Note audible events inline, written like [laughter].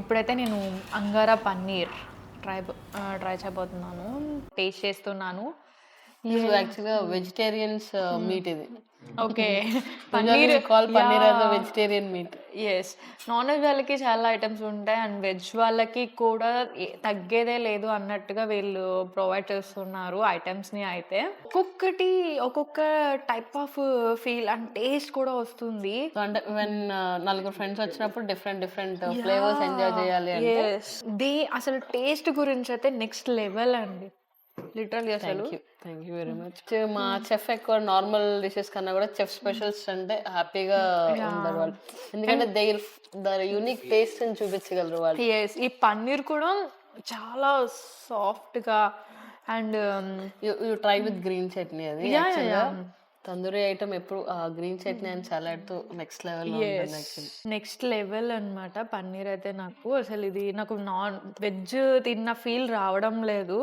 ఇప్పుడైతే నేను Angara paneer try try చేయబోతున్నాను. టేస్ట్ చేస్తున్నాను. యాక్చువల్గా వెజిటేరియన్స్ మీట్ ఇది. Okay. [laughs] [laughs] Paneer call paneer a vegetarian meat is non veg వాళ్ళకి చాలా ఐటమ్స్ ఉంటాయి అండ్ వెజ్ వాళ్ళకి కూడా తగ్గేదే లేదు అన్నట్టుగా వీళ్ళు ప్రొవైడ్ చేస్తున్నారు ఐటమ్స్ని అయితే. ఒక్కొక్కటి ఒక్కొక్క type of feel and taste కూడా వస్తుంది. అంటే వెన్ నలుగురు ఫ్రెండ్స్ వచ్చినప్పుడు డిఫరెంట్ డిఫరెంట్ ఫ్లేవర్స్ ఎంజాయ్ చేయాలి అంటే? దే అసలు టేస్ట్ గురించి అయితే నెక్స్ట్ లెవెల్ అండి. లిటరల్లీ అసలు. థ్యాంక్ యూ వెరీ మచ్ మా చెఫ్ ఎక్కువ నార్మల్ డిషెస్ కన్నా కూడా చెఫ్ స్పెషల్స్ అంటే హ్యాపీగా ఉంటారు వాళ్ళు. ఎందుకంటే దేర్ దాని యూనిక్ టేస్ట్ అని చూపించగలరు వాళ్ళు. ఈ పన్నీర్ కూడా చాలా సాఫ్ట్గా and you try with green chutney అది గా తందూరి ఐటమ్ ఎప్పుడు గ్రీన్ చట్నీ అండ్ సలాడ్తో నెక్స్ట్ లెవెల్ నెక్స్ట్ లెవెల్ అన్నమాట పన్నీర్ అయితే నాకు. అసలు ఇది నాకు నాన్ వెజ్ తిన్న ఫీల్ రావడం లేదు.